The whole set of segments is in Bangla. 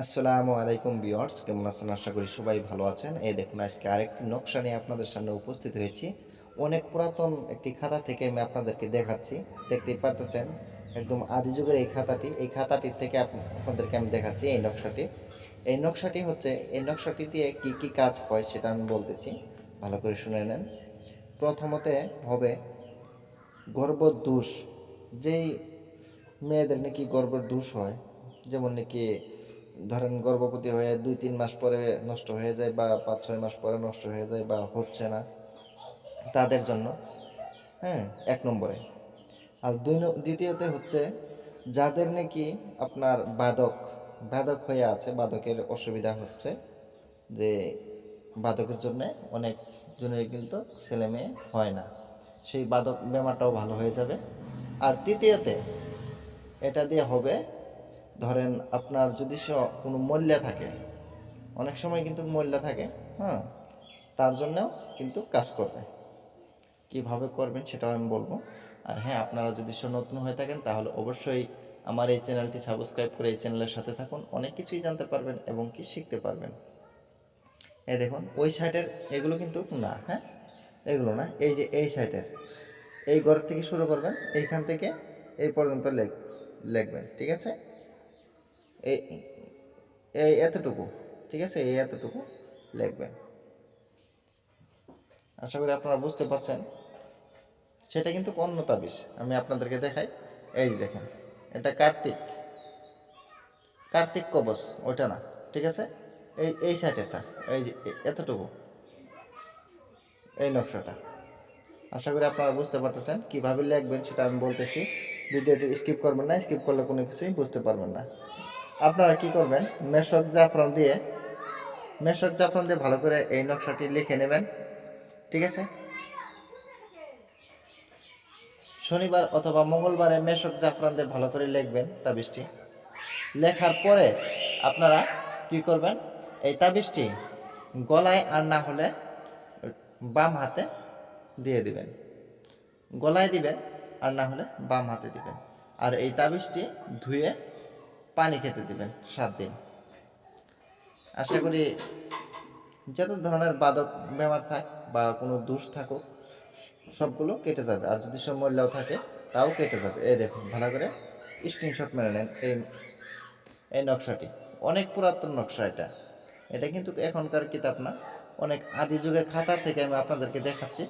আসসালামু আলাইকুম বিয়ার্স কেমন আছেন? আশা করি সবাই ভালো আছেন। এই দেখুন, আজকে আরেকটি নকশা নিয়ে আপনাদের সামনে উপস্থিত হয়েছি। অনেক পুরাতন একটি খাতা থেকে আমি আপনাদেরকে দেখাচ্ছি। দেখতেই পারতেছেন, একদম আদি যুগের এই খাতাটি। এই খাতাটির থেকে আপনাদেরকে আমি দেখাচ্ছি এই নকশাটি। এই নকশাটি হচ্ছে, এই নকশাটি দিয়ে কি কি কাজ হয় সেটা আমি বলতেছি। ভালো করে শুনে নেন। প্রথমতে হবে গর্ভদোষ। যেই মেয়েদের নাকি গর্ভদোষ হয়, যেমন নাকি ধরেন গর্ভবতী হয়ে দুই, তিন মাস পরে নষ্ট হয়ে যায় বা পাঁচ, ছয় মাস পরে নষ্ট হয়ে যায় বা হচ্ছে না তাদের জন্য হ্যাঁ এক নম্বরে। আর দুই দ্বিতীয়তে হচ্ছে যাদের নাকি আপনার বাদক বাদক হয়ে আছে, বাদকের অসুবিধা হচ্ছে যে বাদকের জন্য অনেক জনের কিন্তু ছেলে মেয়ে হয় না। সেই বাদক বেমারটাও ভালো হয়ে যাবে। আর তৃতীয়তে এটা দিয়ে হবে ধরেন আপনার যদি সে কোনো মল্যা থাকে, অনেক সময় কিন্তু মল্যা থাকে হ্যাঁ তার জন্যও কিন্তু কাজ করবে। কীভাবে করবেন সেটাও আমি বলব। আর হ্যাঁ আপনারা যদি সে নতুন হয়ে থাকেন, তাহলে অবশ্যই আমার এই চ্যানেলটি সাবস্ক্রাইব করে এই চ্যানেলের সাথে থাকুন, অনেক কিছুই জানতে পারবেন এবং কি শিখতে পারবেন। এই দেখুন, ওই সাইডের এগুলো কিন্তু না হ্যাঁ এগুলো না, এই যে এই সাইডের এই ঘর থেকে শুরু করবেন, এইখান থেকে এই পর্যন্ত লেখ, লিখবেন, ঠিক আছে? এই এতটুকু, ঠিক আছে? এই এতটুকু লিখবেন। আশা করি আপনারা বুঝতে পারছেন। সেটা কিন্তু অন্য তাবিজ, আমি আপনাদেরকে দেখাই। এই যে দেখেন, এটা কার্তিক। কার্তিক কবচ, ওইটা না, ঠিক আছে? এই এই সাইডেরটা এই যে এতটুকু। এই নকশাটা। আশা করি আপনারা বুঝতে পারতেছেন। কীভাবে লিখবেন সেটা আমি বলতেছি। ভিডিওটি স্কিপ করবেন না স্কিপ করলে কোনো কিছুই বুঝতে পারবেন না। আপনারা কি করবেন? মেশক জাফরান দিয়ে, মেশক জাফরান দিয়ে ভালো করে এই নকশাটি লিখে নেবেন। ঠিক আছে? শনিবার অথবা মঙ্গলবারে মেশক জাফরান দিয়ে ভালো করে লিখবেন তাবিজটি। লেখার পরে আপনারা কি করবেন? এই তাবিজটি গলায় আর না হলে বাম হাতে দিয়ে দিবেন। গলায় দিবেন, আর না হলে বাম হাতে দিবেন। আর এই তাবিজটি ধুয়ে পানি খেতে দিবেন, সাত দিন। আশা করি যত ধরনের বাদক বেমার থাক বা কোনো দোষ থাকুক, সবগুলো কেটে যাবে। আর যদি সব মহিলাও থাকে, তাও কেটে যাবে। এই দেখুন, ভালো করে স্ক্রিনশট মেরে নেন এই এই নকশাটি। অনেক পুরাতন নকশা এটা। এটা কিন্তু এখনকার কিতাব না। অনেক আদি যুগের খাতা থেকে আমি আপনাদেরকে দেখাচ্ছি।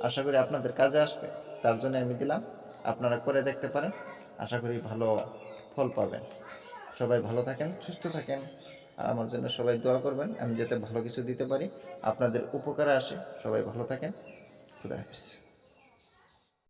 আশা করি আপনাদের কাজে আসবে। তার জন্য আমি দিলাম। আপনারা করে দেখতে পারেন। আশা করি ভালো ফল পাবেন। সবাই ভালো থাকেন, সুস্থ থাকেন। আর আমার জন্য সবাই দোয়া করবেন, আমি যাতে ভালো কিছু দিতে পারি। আপনাদের উপকারে আসে, সবাই ভালো থাকেন। খুদা হাফিজ।